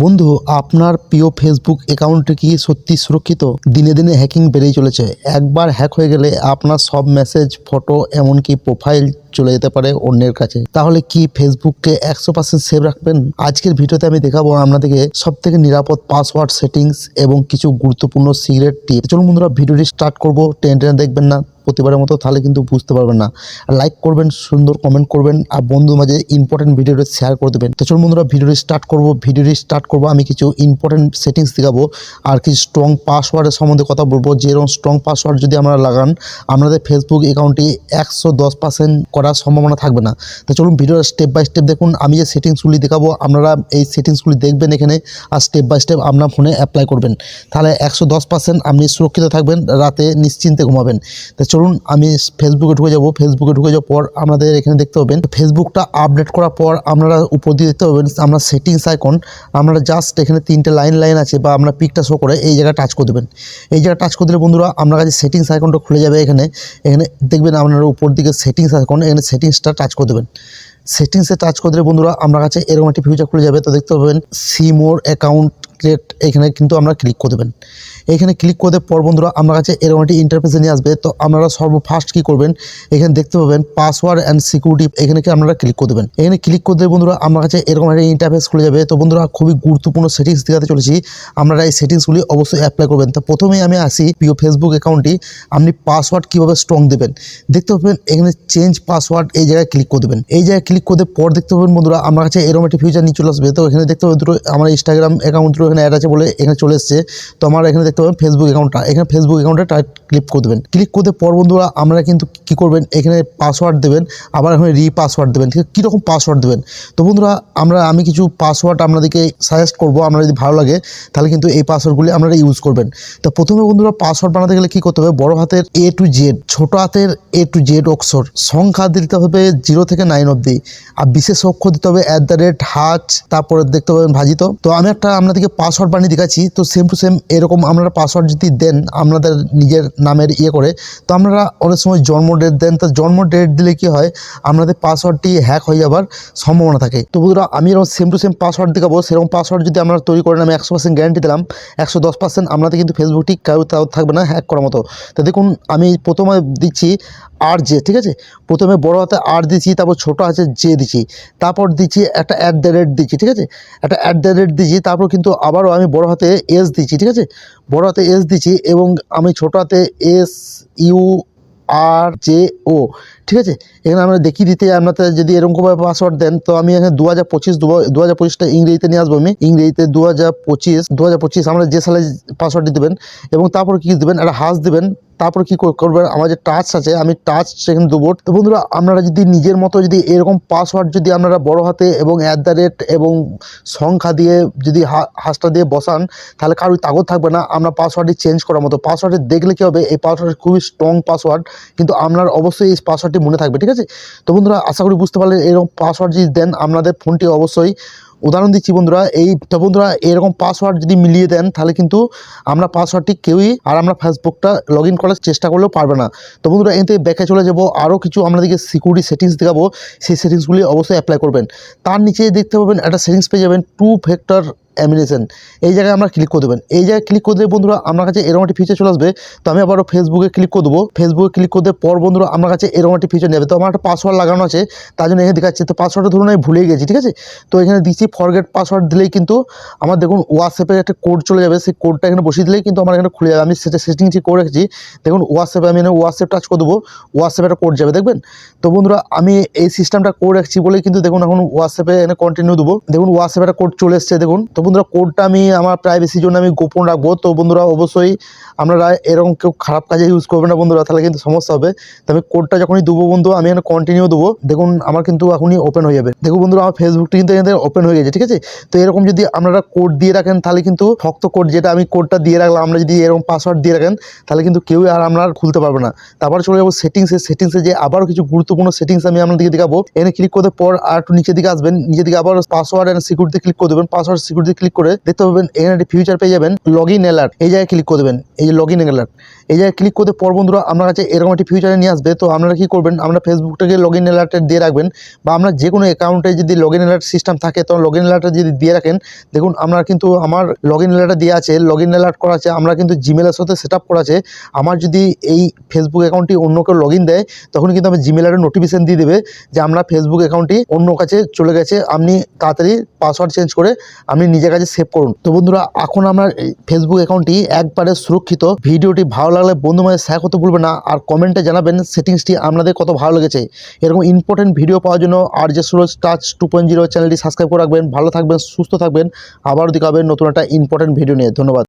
বন্ধু, আপনার প্রিয় ফেসবুক অ্যাকাউন্টে কি সত্যি সুরক্ষিত? দিনে দিনে হ্যাকিং বেড়েই চলেছে। একবার হ্যাক হয়ে গেলে আপনার সব মেসেজ ফটো এমনকি প্রোফাইল চলে যেতে পারে অন্যের কাছে। তাহলে কি ফেসবুককে একশো পার্সেন্ট সেভ রাখবেন? আজকের ভিডিওতে আমি দেখাবো আপনাদেরকে সব থেকে নিরাপদ পাসওয়ার্ড সেটিংস এবং কিছু গুরুত্বপূর্ণ সিক্রেট টিপ চলুন বন্ধুরা, ভিডিওটি স্টার্ট করব। টেনে টেনে দেখবেন না, প্রতিবারের মতো, তাহলে কিন্তু বুঝতে পারবেন না। লাইক করবেন, সুন্দর কমেন্ট করবেন, আর বন্ধু মাঝে ইম্পর্টেন্ট ভিডিওটা শেয়ার করে দেবেন। তো চলুন বন্ধুরা, ভিডিওটি স্টার্ট করব। ভিডিওটি স্টার্ট করব, আমি কিছু ইম্পর্টেন্ট সেটিংস দেখাবো, আর কিছু স্ট্রং পাসওয়ার্ডের সম্বন্ধে কথা বলব। যেরকম স্ট্রং পাসওয়ার্ড যদি আমরা লাগান, আপনাদের ফেসবুক অ্যাকাউন্টটি একশো দশ পার্সেন্ট করার সম্ভাবনা থাকবে না। তো চলুন ভিডিওটা স্টেপ বাই স্টেপ দেখুন। আমি যে সেটিংসগুলি দেখাবো, আপনারা এই সেটিংসগুলি দেখবেন এখানে আর স্টেপ বাই স্টেপ আপনার ফোনে অ্যাপ্লাই করবেন। তাহলে একশো দশ পার্সেন্ট আপনি সুরক্ষিত থাকবেন, রাতে নিশ্চিন্তে ঘুমাবেন। তো চলুন আমি ফেসবুকে ঢুকে যাব। ফেসবুকে ঢুকে যাওয়ার পর আপনাদের এখানে দেখতে পাবেন ফেসবুকটা আপডেট করার পর আপনারা উপর দিয়ে দেখতে পাবেন আমরা সেটিংস আইকন আমরা জাস্ট এখানে তিনটে লাইন লাইন আছে বা আপনার পিকটা শো করে এই জায়গায় টাচ করে দেবেন। এই জায়গায় টাচ করে দিলে বন্ধুরা আপনার কাছে সেটিংস আইকনটা খুলে যাবে এখানে। এখানে দেখবেন আপনারা উপর দিকে সেটিংস আইকন এখানে সেটিংসটা টাচ করে দেবেন। সেটিংসে টাচ করে দিলে বন্ধুরা, আপনার কাছে এরকম একটি ফিউচার খুলে যাবে। তো দেখতে পাবেন সিমোর অ্যাকাউন্ট ক্রিয়েট এখানে কিন্তু আমরা ক্লিক করে দেবেন। এখানে ক্লিক করে পর বন্ধুরা, আমার কাছে এরকম একটি ইন্টারফেসে নিয়ে আসবে। তো আপনারা সর্বফার্স্ট কী করবেন? এখানে দেখতে পাবেন পাসওয়ার্ড অ্যান্ড সিকিউরিটি এখানে কি আপনারা ক্লিক করে দেবেন। এখানে ক্লিক করে দেবে বন্ধুরা, আমার কাছে এরকম একটা ইন্টারফেস খুলে যাবে। তো বন্ধুরা, খুবই গুরুত্বপূর্ণ সেটিংস দেখাতে চলেছি। আপনারা এই সেটিংসগুলি অবশ্যই অ্যাপ্লাই করবেন। তো প্রথমেই আমি আসি প্রিয় ফেসবুক অ্যাকাউন্টটি আপনি পাসওয়ার্ড কীভাবে স্ট্রং দেবেন? দেখতে পাবেন, এখানে চেঞ্জ পাসওয়ার্ড এই জায়গায় ক্লিক করে দেবেন। এই জায়গায় ক্লিক করে পর দেখতে পাবেন বন্ধুরা, আমার কাছে এরকম একটি ফিউচার নিয়ে চলে আসবে। তো এখানে দেখতে পাবেন দুটো, আমার ইনস্টাগ্রাম অ্যাকাউন্ট এখানে অ্যাড আছে বলে এখানে চলে এসছে। তো আমার এখানে দেখতে পাবেন ফেসবুক অ্যাকাউন্টটা এখানে ফেসবুক অ্যাকাউন্টে ক্লিক করে দেবেন। ক্লিক করে দেওয়ার পর বন্ধুরা আমরা কিন্তু কী করবেন? এখানে পাসওয়ার্ড দেবেন। আবার এখানে রি পাসওয়ার্ড দেবেন। ঠিক আছে? কীরকম পাসওয়ার্ড দেবেন? তো বন্ধুরা আমরা আমি কিছু পাসওয়ার্ড আপনাদেরকে সাজেস্ট করব। আপনার যদি ভালো লাগে, তাহলে কিন্তু এই পাসওয়ার্ডগুলি আপনারা ইউজ করবেন। তো প্রথমে বন্ধুরা পাসওয়ার্ড বানাতে গেলে কী করতে হবে? বড় হাতের এ টু জেড ছোটো হাতের এ টু জেড অক্ষর। সংখ্যা দিতে হবে জিরো থেকে নাইন অবধি। আর বিশেষ অক্ষর দিতে হবে অ্যাট দ্য রেট হাচ তারপরে দেখতে পাবেন ভাজিত। তো আমি একটা আপনাদেরকে পাসওয়ার্ড বানিয়ে দেখাচ্ছি। তো সেম টু সেম এরকম আপনারা পাসওয়ার্ড যদি দেন আপনাদের নিজের নামের ইয়ে করে, তো আপনারা অনেক সময় জন্ম ডেট দেন। তো জন্ম ডেট দিলে কি হয়? আপনাদের পাসওয়ার্ডটি হ্যাক হয়ে যাবার সম্ভাবনা থাকে। তো বন্ধুরা, আমি এরকম সেম টু সেম পাসওয়ার্ড দেখাবো। সেরকম পাসওয়ার্ড যদি আপনারা তৈরি করেন, আমি একশো পার্সেন্ট গ্যারান্টি দিলাম। একশো দশ পার্সেন্ট আপনাদের কিন্তু ফেসবুকটি কেউ তাও থাকবে না হ্যাক করার মতো। তো দেখুন, আমি প্রথমে দিচ্ছি আর জে ঠিক আছে? প্রথমে বড় হাতে আর দিচ্ছি, তারপর ছোটো আছে জে দিচ্ছি। তারপর দিচ্ছি একটা অ্যাট দ্য রেট দিচ্ছি, ঠিক আছে? একটা অ্যাট দ্য রেট দিচ্ছি, তারপর কিন্তু আবারও আমি বড় হাতে এস দিচ্ছি, ঠিক আছে? বড় হাতে এস দিচ্ছি এবং আমি ছোটো হাতে S U R J O ঠিক আছে? এখানে আমরা দেখিয়ে দিতে আপনাদের যদি এরকমভাবে পাসওয়ার্ড দেন, তো আমি এখানে দু হাজার পঁচিশ দু হাজার পঁচিশটা ইংরেজিতে নিয়ে আসব আমি। ইংরেজিতে দু হাজার পঁচিশ দু হাজার পঁচিশ, আমরা যে সালে পাসওয়ার্ডটি দেবেন এবং তারপর কী দেবেন? একটা হাস দেবেন তারপর কী করবেন আমার যে টাচ আছে, আমি টাচ সেখানে দেবো। তো বন্ধুরা, আপনারা যদি নিজের মতো যদি এরকম পাসওয়ার্ড যদি আপনারা বড় হাতে এবং অ্যাট দ্য রেট এবং সংখ্যা দিয়ে যদি হাসটা দিয়ে বসান, তাহলে কারোর তাগত থাকবে না। আমরা পাসওয়ার্ডটি চেঞ্জ করার মতো। পাসওয়ার্ডে দেখলে কী হবে? এই পাসওয়ার্ড খুবই স্ট্রং পাসওয়ার্ড কিন্তু আপনার অবশ্যই এই পাসওয়ার্ডটি মনে থাকবে, ঠিক আছে? তো বন্ধুরা, আশা করি বুঝতে পারলেন, এরকম পাসওয়ার্ড যদি দেন, আপনাদের ফোনটি অবশ্যই উদাহরণ দিচ্ছি বন্ধুরা, এই তো বন্ধুরা, এরকম পাসওয়ার্ড যদি মিলিয়ে দেন, তাহলে কিন্তু আমরা পাসওয়ার্ডটি কেউই আর আমরা ফেসবুকটা লগ ইন করার চেষ্টা করলেও পারবে না। তো বন্ধুরা, এতে ব্যাকে চলে যাব, আরও কিছু আপনাদেরকে সিকিউরিটি সেটিংস দেখাবো, সেই সেটিংসগুলি অবশ্যই অ্যাপ্লাই করবেন। তার নিচে দেখতে পাবেন, একটা সেটিংস পেয়ে যাবেন টু ফ্যাক্টর অ্যামিনেশন এই জায়গায় আমরা ক্লিক করে দেবেন। এই জায়গায় ক্লিক করে দেবে বন্ধুরা আমার কাছে এরকম একটি ফিচার চলে আসবে। তো আমি আবারও ফেসবুকে ক্লিক করে দেবো। ফেসবুকে ক্লিক করে দেওয়ার পর বন্ধুরা আমার কাছে এরকম একটি ফিচার নেবে। তো আমার একটা পাসওয়ার্ড লাগানো আছে, তার জন্য এখানে দেখাচ্ছে। তো পাসওয়ার্ডটা ধরুন আমি ভুলে গেছি, ঠিক আছে? তো এখানে দিচ্ছি ফরগেট পাসওয়ার্ড দিলেই কিন্তু আমার দেখুন হোয়াটসঅ্যাপে একটা কোড চলে যাবে। সেই কোডটা এখানে বসিয়ে দিলেই কিন্তু আমার এখানে খুলে যাবে। আমি সেটা সেটিং ঠিক করে রেখেছি, দেখুন হোয়াটসঅ্যাপে আমি এখানে হোয়াটসঅ্যাপ টাচ করে দেবো। হোয়াটসঅ্যাপে একটা কোড যাবে, দেখবেন? তো বন্ধুরা আমি এই সিস্টেমটা করে রাখছি বলেই কিন্তু দেখুন এখন হোয়াটসঅ্যাপে এখানে কন্টিনিউ দেবো। দেখুন হোয়াটসঅ্যাপে একটা কোড চলে এসছে, দেখুন। তো বন্ধুরা কোডটা আমি, আমার প্রাইভেসির জন্য আমি গোপন রাখব। তো বন্ধুরা, অবশ্যই আপনারা এরকম কেউ খারাপ কাজে ইউজ করবেন না বন্ধুরা, তাহলে কিন্তু সমস্যা হবে। তো আমি কোডটা যখনই দেবো বন্ধু আমি এখানে কন্টিনিউ দেবো। দেখুন, আমার কিন্তু এখনই ওপেন হয়ে যাবে। দেখুন বন্ধুরা, আমার ফেসবুকটি কিন্তু এখানে ওপেন হয়ে গেছে, ঠিক আছে? তো এরকম যদি আপনারা কোড দিয়ে রাখেন, তাহলে কিন্তু শক্ত কোড যেটা আমি কোডটা দিয়ে রাখলাম, আমরা যদি এরকম পাসওয়ার্ড দিয়ে রাখেন, তাহলে কিন্তু কেউই আর আমরা খুলতে পারবে না। তারপর চলে যাব সেটিংসে সেটিংসে যে আবারও কিছু গুরুত্বপূর্ণ সেটিংস আমি আপনাদেরকে দেখাবো। এখানে ক্লিক করতে পর আর একটু নিচের দিকে আসবেন। নিচের দিকে আবার পাসওয়ার্ড অ্যান্ড সিকিউরিটি ক্লিক করে দেবেন। পাসওয়ার্ড সিকিউরিটি ক্লিক করে দেখতে পাবেন এখানে একটি ফিউচার পেয়ে যাবেন লগ ইন অ্যালার্ট এই জায়গায় ক্লিক করে দেবেন। এই যে লগ ইন অ্যালার্ট এই জায়গায় ক্লিক করতে পর বন্ধুরা আপনার কাছে এরকম একটি ফিউচারে নিয়ে আসবে। তো আপনারা কী করবেন? আপনারা ফেসবুকটাকে লগ ইন অ্যালার্টের দিয়ে রাখবেন বা আপনার যে কোনো অ্যাকাউন্টে যদি লগ ইন অ্যালার্ট সিস্টেম থাকে তখন লগ ইন অ্যালার্টটা যদি দিয়ে রাখেন, দেখুন আপনার কিন্তু আমার লগ ইন অ্যালার্টটা দেওয়া আছে লগ ইন অ্যালার্ট করা আছে, আমরা কিন্তু জিমেলের সাথে সেট আপ করা আছে। আমার যদি এই ফেসবুক অ্যাকাউন্টটি অন্য কেউ লগ ইন দেয়, তখন কিন্তু আমি জিমেল জিমেলের নোটিফিকেশন দিয়ে দেবে যে আমরা ফেসবুক অ্যাকাউন্টটি অন্য কাছে চলে গেছে, আপনি তাড়াতাড়ি পাসওয়ার্ড চেঞ্জ করে আপনি নিজের কাছে সেভ করুন। তো বন্ধুরা, এখন আমার ফেসবুক অ্যাকাউন্টটি একবারে সুরক্ষিত। ভিডিওটি ভালো লাগলে বন্ধু মাঝে শেয়ার করতে ভুলবেন না, আর কমেন্টে জানাবেন সেটিংসটি আপনাদের কত ভালো লেগেছে। এরকম ইম্পর্টেন্ট ভিডিও পাওয়ার জন্য আর যে Suraj touch two point zero চ্যানেলটি সাবস্ক্রাইব করে রাখবেন, ভালো থাকবেন, সুস্থ থাকবেন, আবারও দেখাবেন নতুন একটা ইম্পর্টেন্ট ভিডিও নিয়ে, ধন্যবাদ।